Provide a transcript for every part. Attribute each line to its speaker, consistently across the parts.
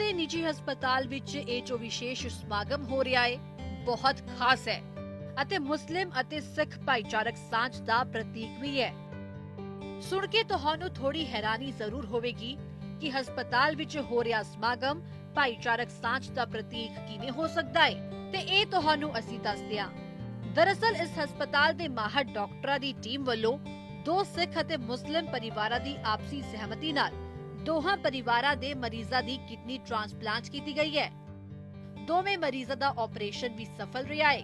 Speaker 1: ਦੇ ਨਿੱਜੀ ਹਸਪਤਾਲ ਵਿੱਚ ਇਹ ਜੋ ਵਿਸ਼ੇਸ਼ ਸਮਾਗਮ ਹੋ ਰਿਹਾ ਹੈ ਬਹੁਤ ਖਾਸ ਹੈ ਅਤੇ ਮੁਸਲਿਮ ਅਤੇ ਸਿੱਖ ਭਾਈਚਾਰਕ ਸਾਂਝ ਦਾ ਪ੍ਰਤੀਕ ਵੀ ਹੈ। ਸੁਣ ਕੇ ਤੁਹਾਨੂੰ ਥੋੜੀ ਹੈਰਾਨੀ ਜ਼ਰੂਰ ਹੋਵੇਗੀ ਕਿ ਹਸਪਤਾਲ ਵਿੱਚ ਹੋ ਰਿਹਾ ਸਮਾਗਮ ਭਾਈਚਾਰਕ ਸਾਂਝ ਦਾ ਪ੍ਰਤੀਕ ਕਿਵੇਂ ਹੋ ਸਕਦਾ ਹੈ ਤੇ ਇਹ ਤੁਹਾਨੂੰ ਅਸੀਂ ਦੱਸਦੇ ਹਾਂ। ਦਰਅਸਲ ਇਸ ਹਸਪਤਾਲ ਦੇ ਮਾਹਰ ਡਾਕਟਰਾਂ ਦੀ ਟੀਮ ਵੱਲੋਂ ਦੋ ਸਿੱਖ ਅਤੇ ਮੁਸਲਿਮ ਪਰਿਵਾਰਾਂ ਦੀ ਆਪਸੀ ਸਹਿਮਤੀ ਨਾਲ ਦੋਹਾਂ ਪਰਿਵਾਰਾਂ ਦੇ ਮਰੀਜ਼ਾਂ ਦੀ ਕਿਡਨੀ ਟ੍ਰਾਂਸਪਲਾਂਟ ਕੀਤੀ ਗਈ ਹੈ। ਦੋਵੇਂ ਮਰੀਜ਼ਾਂ ਦਾ ਆਪਰੇਸ਼ਨ ਵੀ ਸਫਲ ਰਿਹਾ ਹੈ।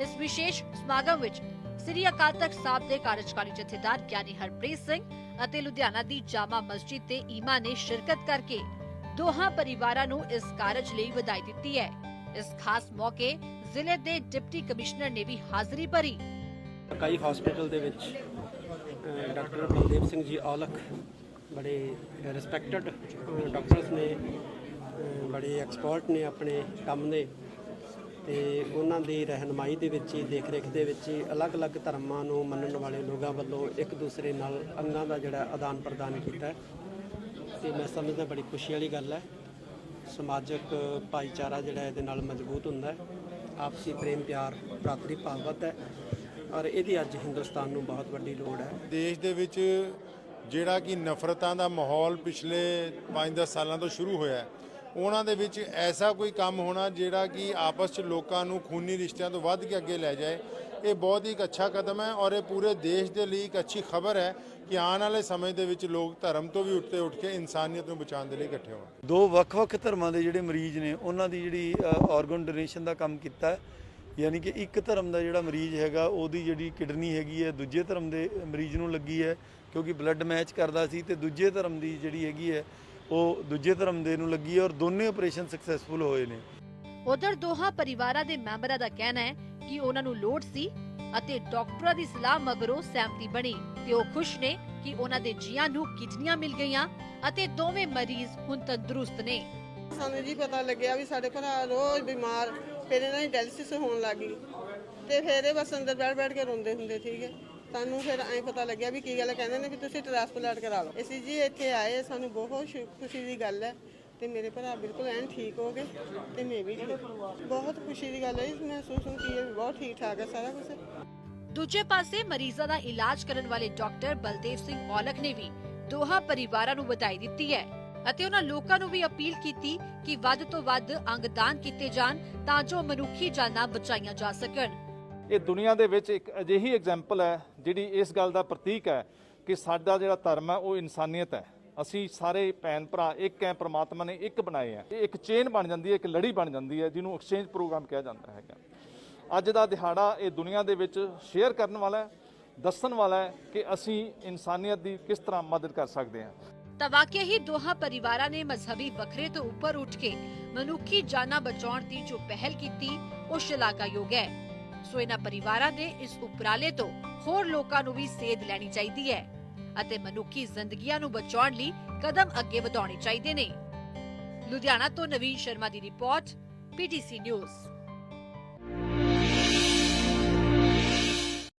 Speaker 1: ਇਸ ਵਿਸ਼ੇਸ਼ ਸਮਾਗਮ ਵਿੱਚ ਸ੍ਰੀ ਅਕਾਲ ਤਖਤ ਸਾਹਿਬ ਦੇ ਕਾਰਜਕਾਰੀ ਜਥੇਦਾਰ ਗਿਆਨੀ ਹਰਪ੍ਰੀਤ ਸਿੰਘ ਅਤੇ ਲੁਧਿਆਣਾ ਦੀ ਜਾਮਾ ਮਸਜਿਦ ਤੇ ਈਮਾ ਨੇ ਸ਼ਿਰਕਤ ਕਰਕੇ ਦੋਹਾਂ ਪਰਿਵਾਰਾਂ ਨੂੰ ਇਸ ਕਾਰਜ ਲਈ ਵਧਾਈ ਦਿੱਤੀ ਹੈ। ਇਸ ਖਾਸ ਮੌਕੇ ਜ਼ਿਲ੍ਹੇ ਦੇ ਡਿਪਟੀ ਕਮਿਸ਼ਨਰ ਨੇ ਵੀ ਹਾਜ਼ਰੀ ਭਰੀ।
Speaker 2: ਕਾਈ ਹਸਪੀਟਲ ਦੇ ਵਿੱਚ ਡਾਕਟਰ ਬਲਦੇਵ ਸਿੰਘ ਜੀ ਔਲਖ ਬੜੇ ਰਿਸਪੈਕਟਡ ਡਾਕਟਰਸ ਨੇ ਬੜੇ ਐਕਸਪਰਟ ਨੇ ਆਪਣੇ ਕੰਮ ਦੇ। ਤੇ ਉਹਨਾਂ ਦੀ ਰਹਿਨਮਾਈ ਦੇ ਵਿੱਚ ਹੀ ਦੇਖ ਰੇਖ ਦੇ ਵਿੱਚ ਹੀ ਅਲੱਗ-ਅਲੱਗ ਧਰਮਾਂ ਨੂੰ ਮੰਨਣ ਵਾਲੇ ਲੋਕਾਂ ਵੱਲੋਂ ਇੱਕ ਦੂਸਰੇ ਨਾਲ ਅੰਗਾਂ ਦਾ ਜਿਹੜਾ ਆਦਾਨ ਪ੍ਰਦਾਨ ਕੀਤਾ ਹੈ। ਤੇ ਮੈਂ ਸਮਝਦਾ ਬੜੀ ਖੁਸ਼ੀ ਵਾਲੀ ਗੱਲ ਹੈ। ਸਮਾਜਿਕ ਭਾਈਚਾਰਾ ਜਿਹੜਾ ਇਹਦੇ ਨਾਲ ਮਜ਼ਬੂਤ ਹੁੰਦਾ ਹੈ। ਆਪਸੀ ਪ੍ਰੇਮ, ਪਿਆਰ ਭਰਾਤਰੀ ਭਾਵਤ ਹੈ। ਔਰ ਇਹਦੀ ਅੱਜ ਹਿੰਦੁਸਤਾਨ ਨੂੰ ਬਹੁਤ ਵੱਡੀ ਲੋੜ ਹੈ।
Speaker 3: ਦੇਸ਼ ਦੇ ਵਿੱਚ ਜਿਹੜਾ ਕਿ ਨਫ਼ਰਤਾਂ ਦਾ ਮਾਹੌਲ ਪਿਛਲੇ 5-10 ਸਾਲਾਂ ਤੋਂ ਸ਼ੁਰੂ ਹੋਇਆ ਹੈ, ਉਹਨਾਂ ਦੇ ਵਿੱਚ ਐਸਾ ਕੋਈ ਕੰਮ ਹੋਣਾ ਜਿਹੜਾ ਕਿ ਆਪਸ 'ਚ ਲੋਕਾਂ ਨੂੰ ਖੂਨੀ ਰਿਸ਼ਤਿਆਂ ਤੋਂ ਵੱਧ ਕੇ ਅੱਗੇ ਲੈ ਜਾਏ, ਇਹ ਬਹੁਤ ਹੀ ਇੱਕ ਅੱਛਾ ਕਦਮ ਹੈ ਔਰ ਇਹ ਪੂਰੇ ਦੇਸ਼ ਦੇ ਲਈ ਇੱਕ ਅੱਛੀ ਖਬਰ ਹੈ ਕਿ ਆਉਣ ਵਾਲੇ ਸਮੇਂ ਦੇ ਵਿੱਚ ਲੋਕ ਧਰਮ ਤੋਂ ਵੀ ਉੱਠਦੇ ਉੱਠ ਕੇ ਇਨਸਾਨੀਅਤ ਨੂੰ ਬਚਾਉਣ ਦੇ ਲਈ ਇਕੱਠੇ ਹੋਣ।
Speaker 4: ਦੋ ਵੱਖ-ਵੱਖ ਧਰਮਾਂ ਦੇ ਜਿਹੜੇ ਮਰੀਜ਼ ਨੇ, ਉਹਨਾਂ ਦੀ ਜਿਹੜੀ ਆਰਗਨ ਡੋਨੇਸ਼ਨ ਦਾ ਕੰਮ ਕੀਤਾ ਹੈ। ਯਾਨੀ ਕਿ ਇੱਕ ਧਰਮ ਦਾ ਜਿਹੜਾ ਮਰੀਜ਼ ਹੈਗਾ, ਉਹਦੀ ਜਿਹੜੀ ਕਿਡਨੀ ਹੈਗੀ ਹੈ, ਦੂਜੇ ਧਰਮ ਦੇ ਮਰੀਜ਼ ਨੂੰ ਲੱਗੀ ਹੈ। ਕਿਉਂਕਿ ਬਲੱਡ ਮੈਚ ਕਰਦਾ ਸੀ ਤੇ ਦੂਜੇ ਧਰਮ ਦੀ ਜਿਹੜੀ ਹੈਗੀ ਹੈ ਉਹ ਦੂਜੇ ਧਰਮ ਦੇ ਨੂੰ ਲੱਗੀ ਔਰ ਦੋਨੇ ਆਪਰੇਸ਼ਨ ਸਕਸੈਸਫੁਲ ਹੋਏ ਨੇ।
Speaker 1: ਉਧਰ ਦੋਹਾਂ ਪਰਿਵਾਰਾਂ ਦੇ ਮੈਂਬਰਾਂ ਦਾ ਕਹਿਣਾ ਹੈ ਕਿ ਉਹਨਾਂ ਨੂੰ ਲੋੜ ਸੀ ਅਤੇ ਡਾਕਟਰਾਂ ਦੀ ਸਲਾਹ ਮਗਰੋਂ ਸਹਿਮਤੀ ਬਣੀ ਤੇ ਉਹ ਖੁਸ਼ ਨੇ ਕਿ ਉਹਨਾਂ ਦੇ ਜੀਆਂ ਨੂੰ ਕਿਡਨੀਆਂ ਮਿਲ ਗਈਆਂ ਅਤੇ ਦੋਵੇਂ ਮਰੀਜ਼ ਹੁਣ ਤੰਦਰੁਸਤ ਨੇ।
Speaker 5: ਸਾਨੂੰ ਜੀ ਪਤਾ ਲੱਗਿਆ ਵੀ ਸਾਡੇ ਭਰਾ ਰੋਜ਼ ਬਿਮਾਰ ਫਿਰ ਇਹਨਾਂ ਦੀ ਡਾਇਲਿਸਿਸ ਹੋਣ ਲੱਗੀ ਤੇ ਫਿਰ ਇਹ ਬਸ ਅੰਦਰ ਬੈਠ ਬੈਠ ਕੇ ਰੋਂਦੇ ਹੁੰਦੇ ਠੀਕੇ ਸਾਨੂੰ ਫਿਰ ਐਂ ਪਤਾ ਲੱਗਿਆ ਵੀ ਕੀ ਗੱਲ ਹੈ, ਕਹਿੰਦੇ ਨੇ ਵੀ ਤੁਸੀਂ ਟ੍ਰਾਂਸਪਲਾਂਟ ਕਰਾ ਲਓ ਅਸੀਂ ਜੀ ਇੱਥੇ ਆਏ ਸਾਨੂੰ ਬਹੁਤ ਸ਼ੁ- ਖੁਸ਼ੀ ਦੀ ਗੱਲ ਹੈ ਤੇ ਮੇਰੇ ਭਰਾ ਬਿਲਕੁਲ ਐਨ ਠੀਕ ਹੋ ਗਏ। ਤੇ ਮੈਂ ਵੀ ਠੀਕ ਬਹੁਤ ਖੁਸ਼ੀ ਦੀ ਗੱਲ ਹੈ ਜੀ ਮਹਿਸੂਸ ਹੁੰਦੀ ਹੈ ਵੀ ਬਹੁਤ ਠੀਕ ਠਾਕ ਹੈ ਸਾਰਾ ਕੁਝ
Speaker 1: ਦੂਜੇ ਪਾਸੇ ਮਰੀਜ਼ਾਂ ਦਾ ਇਲਾਜ ਕਰਨ ਵਾਲੇ ਡਾਕਟਰ ਬਲਦੇਵ ਸਿੰਘ ਔਲਖ ਨੇ ਵੀ ਦੋਹਾਂ ਪਰਿਵਾਰਾਂ ਨੂੰ ਵਧਾਈ ਦਿੱਤੀ ਹੈ ਅਤੇ ਉਹਨਾਂ ਲੋਕਾਂ ਨੂੰ ਵੀ ਅਪੀਲ ਕੀਤੀ ਕਿ ਵੱਧ ਤੋਂ ਵੱਧ ਅੰਗਦਾਨ ਕੀਤੇ ਜਾਣ ਤਾਂ ਜੋ ਮਨੁੱਖੀ ਜਾਨਾਂ ਬਚਾਈਆਂ ਜਾ ਸਕਣ।
Speaker 6: ਇਹ ਦੁਨੀਆ ਦੇ ਵਿੱਚ ਇੱਕ ਅਜਿਹੀ ਐਗਜ਼ਾਮਪਲ ਹੈ ਜਿਹੜੀ ਇਸ ਗੱਲ ਦਾ ਪ੍ਰਤੀਕ ਹੈ ਕਿ ਸਾਡਾ ਜਿਹੜਾ ਧਰਮ ਹੈ, ਉਹ ਇਨਸਾਨੀਅਤ ਹੈ। ਅਸੀਂ ਸਾਰੇ ਭੈਣ ਭਰਾ ਇੱਕ ਹੈ, ਪ੍ਰਮਾਤਮਾ ਨੇ ਇੱਕ ਬਣਾਏ ਹੈ। ਇਹ ਇੱਕ ਚੇਨ ਬਣ ਜਾਂਦੀ ਹੈ, ਇੱਕ ਲੜੀ ਬਣ ਜਾਂਦੀ ਹੈ, ਜਿਹਨੂੰ ਐਕਸਚੇਂਜ ਪ੍ਰੋਗਰਾਮ ਕਿਹਾ ਜਾਂਦਾ ਹੈਗਾ। ਅੱਜ ਦਾ ਦਿਹਾੜਾ ਇਹ ਦੁਨੀਆ ਦੇ ਵਿੱਚ ਸ਼ੇਅਰ ਕਰਨ ਵਾਲਾ ਹੈ, ਦੱਸਣ ਵਾਲਾ ਹੈ ਕਿ ਅਸੀਂ ਇਨਸਾਨੀਅਤ ਦੀ ਕਿਸ ਤਰ੍ਹਾਂ ਮਦਦ ਕਰ ਸਕਦੇ ਹਾਂ।
Speaker 1: ਤਾਂ ਵਾਕਿਆ ਹੀ ਦੋਹਾਂ ਪਰਿਵਾਰਾਂ ਨੇ ਮਜ਼ਹਬੀ ਵੱਖਰੇ ਤੋਂ ਉੱਪਰ ਉੱਠ ਕੇ ਮਨੁੱਖੀ ਜਾਨਾਂ ਬਚਾਉਣ ਦੀ ਜੋ ਪਹਿਲ ਕੀਤੀ, ਉਹ ਸ਼ਲਾਘਾਯੋਗ ਹੈ। ਸੋ ਇਹਨਾਂ ਪਰਿਵਾਰਾਂ ਦੇ ਇਸ ਉਪਰਾਲੇ ਤੋਂ ਹੋਰ ਲੋਕਾਂ ਨੂੰ ਵੀ ਸੇਧ ਲੈਣੀ ਚਾਹੀਦੀ ਹੈ ਅਤੇ ਮਨੁੱਖੀ ਜ਼ਿੰਦਗੀਆਂ ਨੂੰ ਬਚਾਉਣ ਲਈ ਕਦਮ ਅੱਗੇ ਵਧਾਉਣੇ ਚਾਹੀਦੇ ਨੇ। ਲੁਧਿਆਣਾ ਤੋਂ ਨਵੀਨ ਸ਼ਰਮਾ ਦੀ ਰਿਪੋਰਟ, ਪੀਟੀਸੀ ਨਿਊਜ਼।